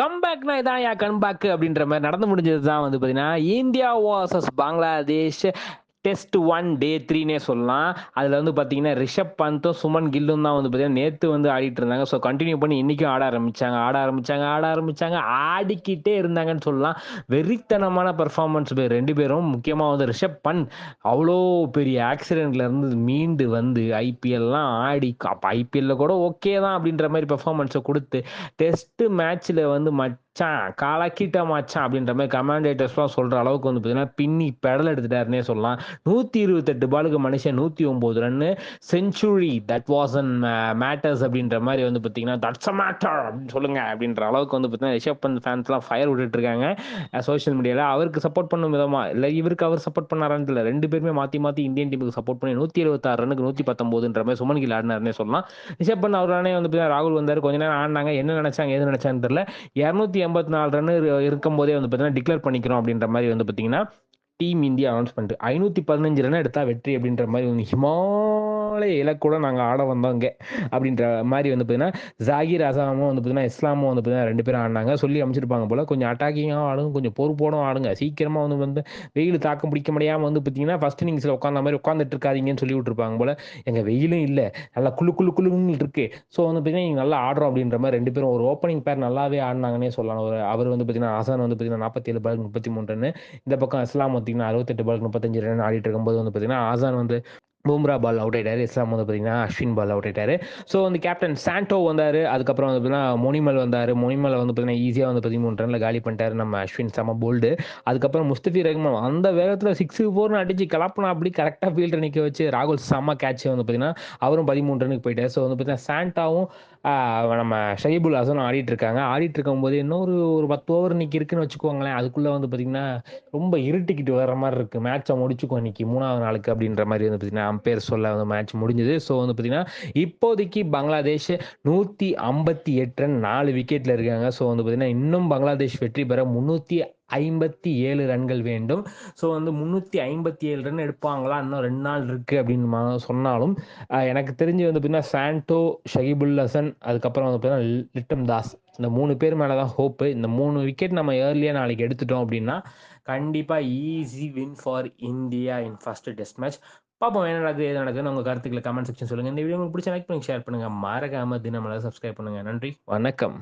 கம்பேக்னா இதான் யா கம்பேக் அப்படின்ற மாதிரி நடந்து முடிஞ்சது தான் வந்து பார்த்தீங்கன்னா India versus Bangladesh test one day த்ரீனே சொல்லலாம். அதில் வந்து பார்த்தீங்கன்னா ரிஷப் பந்தும் சுமன் கில்லும் தான் வந்து பார்த்தீங்கன்னா நேற்று வந்து ஆடிட்டு இருந்தாங்க. ஸோ கண்டினியூ பண்ணி இன்றைக்கும் ஆட ஆரம்பிச்சாங்க ஆட ஆரம்பிச்சாங்க ஆட ஆரம்பித்தாங்க ஆடிக்கிட்டே இருந்தாங்கன்னு சொல்லலாம். வெறித்தனமான பர்ஃபார்மன்ஸ் ரெண்டு பேரும். முக்கியமாக வந்து ரிஷப் பந்த் அவ்வளோ பெரிய ஆக்சிடெண்ட்லேருந்து மீண்டு வந்து ஐபிஎல்லாம் ஆடி அப்போ ஐபிஎல்ல கூட ஓகே தான் அப்படின்ற மாதிரி பெர்ஃபார்மன்ஸை கொடுத்து டெஸ்ட் மேட்ச்சில் வந்து மட் மச்சான் கலக்கிட்ட மச்சான் அப்படின்ற மாதிரி கமாண்டேட்டர்ஸ்லாம் சொல்கிற அளவுக்கு வந்து பார்த்தீங்கன்னா பின்னி பெடல் எடுத்துட்டாருன்னே சொல்லலாம். நூற்றி இருபத்தெட்டு பாலுக்கு மனுஷன் நூற்றி ஒம்பது run. Century that was an matters அப்படின்ற மாதிரி வந்து பார்த்தீங்கன்னா தட்ஸ் அ மேட்டர் அப்படின்னு சொல்லுங்க அப்படின்ற அளவுக்கு வந்து பார்த்தீங்கன்னா ரிஷப் பந்த் ஃபேன்ஸ்லாம் ஃபயர் விட்டுட்டு இருக்காங்க. சோஷியல் மீடியாவில் அவருக்கு சப்போர்ட் பண்ணும் விதமாக இல்லை இவருக்கு அவர் சப்போர்ட் பண்ணாரான்னு தெரியல. ரெண்டு பேருமே மாற்றி மாற்றி இந்தியன் டீமுக்கு சப்போர்ட் பண்ணி நூற்றி எழுபத்தாறு ரனுக்கு நூற்றி பத்தொம்போதுன்ற மாதிரி சுமன் கில் ஆடினார்னே சொல்லலாம். ரிஷப் பந்த் அவரானே வந்து பார்த்தீங்கன்னா ராகுல் வந்தார். கொஞ்ச நேரம் ஆடினாங்க. என்ன நினைச்சாங்க எது நினைச்சான்னு தெரியல. இரநூத்தி ஐம்பத்தி நாலு ரன் இருக்கும்போதே வந்து பார்த்தீங்கன்னா டிக்ளேர் பண்ணிக்கிறோம் அப்படின்ற மாதிரி வந்து பார்த்தீங்கன்னா டீம் இந்தியா அனௌன்ஸ்மெண்ட் ஐநூற்றி பதினஞ்சு ரன் எடுத்தால் வெற்றி அப்படின்ற மாதிரி வந்து ஹிமாலய இலக்கூட நாங்கள் ஆட வந்தோங்க அப்படின்ற மாதிரி வந்து பார்த்தீங்கன்னா ஜாகிர் அசாமும் வந்து பார்த்தீங்கன்னா இஸ்லாமும் வந்து பார்த்தீங்கன்னா ரெண்டு பேரும் ஆடினாங்க. சொல்லி அமைச்சிருப்பாங்க போல். கொஞ்சம் அட்டாக்கிங்காக ஆடுங்க கொஞ்சம் பொறுப்போடும் ஆடுங்க. சீக்கிரமாக வந்து வந்து வெயில் தாக்கம் பிடிக்க முடியாமல் வந்து பார்த்தீங்கன்னா ஃபஸ்ட் இன்னிங்ஸில் உட்காந்த மாதிரி உட்காந்துட்டு இருக்காதிங்கன்னு சொல்லி விட்டுருப்பாங்க போல். எங்கள் வெயிலும் இல்லை. நல்லா குழு குழு குழுன்னு இருக்கு. ஸோ வந்து பார்த்தீங்கன்னா நீங்கள் நல்லா ஆடுறோம் அப்படின்ற மாதிரி ரெண்டு பேரும் ஒரு ஓப்பனிங் பேர் நல்லாவே ஆடினாங்கன்னே சொல்லலாம். ஒரு அவர் வந்து பார்த்தீங்கன்னா ஆசான் வந்து பார்த்தீங்கன்னா நாற்பத்தி ஏழு பால் முப்பத்தி மூணு ரன் இந்த பக்கம் இஸ்லாம் பார்த்தீங்கன்னா அறுபத்தெட்டு பால் முப்பத்தஞ்சு ரன் ஆடிட்டு இருக்கும்போது வந்து பார்த்தீங்கன்னா ஆசான் வந்து பும்ரா பால் அவுட் ஆயிட்டாரு. இஸ்லாம் வந்து பார்த்தீங்கன்னா அஸ்வின் பால் அவுட் ஆயிட்டாரு. ஸோ வந்து கேப்டன் சாண்டோ வந்தார். அதுக்கப்புறம் வந்து பார்த்தீங்கன்னா மொனிமல் வந்தார். மொனிமல் வந்து பார்த்தீங்கன்னா ஈஸியாக வந்து பதிமூணு ரனில் காலி பண்ணிட்டாரு நம்ம அஸ்வின். செம போல்டு அதுக்கப்புறம் முஸ்தபி ரஹ்மான் அந்த வேகத்தில் சிக்ஸ் ஃபோர்னு அடிச்சு கலப்பினா அப்படி கரெக்டாக ஃபீல்டர் நிற்க வச்சு ராகுல் செம கேட்ச் வந்து பார்த்தீங்கன்னா அவரும் பதிமூணு ரனுக்கு போயிட்டார். ஸோ வந்து பார்த்தீங்கன்னா சாண்டாவும் நம்ம ஷஹீபுல் ஹசன் ஆடிட்டு இருக்காங்க ஆடிட்டு இருக்கும்போது இன்னொரு ஒரு பத்து ஓவர் இன்னைக்கு இருக்குன்னு வச்சுக்கோங்களேன். அதுக்குள்ளே வந்து பார்த்தீங்கன்னா ரொம்ப இருட்டிக்கிட்டு வர மாதிரி இருக்குது மேட்சை முடிச்சுக்கோ இன்னைக்கு மூணாவது நாளுக்கு அப்படின்ற மாதிரி வந்து பார்த்தீங்கன்னா அம்பேர் சொல்ல வந்து மேட்ச் முடிஞ்சது. ஸோ வந்து பார்த்தீங்கன்னா இப்போதைக்கு பங்களாதேஷ் நூற்றி ஐம்பத்தி எட்டு ரன் நாலு விக்கெட்டில் இருக்காங்க. ஸோ வந்து பார்த்தீங்கன்னா இன்னும் பங்களாதேஷ் வெற்றி பெற முந்நூற்றி ஐம்பத்தி ஏழு ரன்கள் வேண்டும். ஸோ வந்து முந்நூற்றி ஐம்பத்தி ஏழு ரன் எடுப்பாங்களா? இன்னும் ரெண்டு நாள் இருக்குது அப்படின்னு சொன்னாலும் எனக்கு தெரிஞ்சு வந்து பார்த்தீங்கன்னா சாண்டோ ஷஹிபுல் ஹசன் அதுக்கப்புறம் வந்து பார்த்தீங்கன்னா லிட்டம் தாஸ் இந்த மூணு பேர் மேலே தான் ஹோப்பு இந்த மூணு விக்கெட் நம்ம ஏர்லியாக நாளைக்கு எடுத்துட்டோம் அப்படின்னா கண்டிப்பாக easy win for India in first test match பார்ப்போம் என்ன நடக்குது எது நடக்குதுன்னு உங்கள் கருத்துக்களை கமெண்ட் செக்ஷன் சொல்லுங்கள் இந்த வீடியோ உங்களுக்கு பிடிச்ச லைக் பண்ணி ஷேர் பண்ணுங்கள் மறக்காமல் தினமலை சப்ஸ்கிரைப் பண்ணுங்கள் நன்றி வணக்கம்.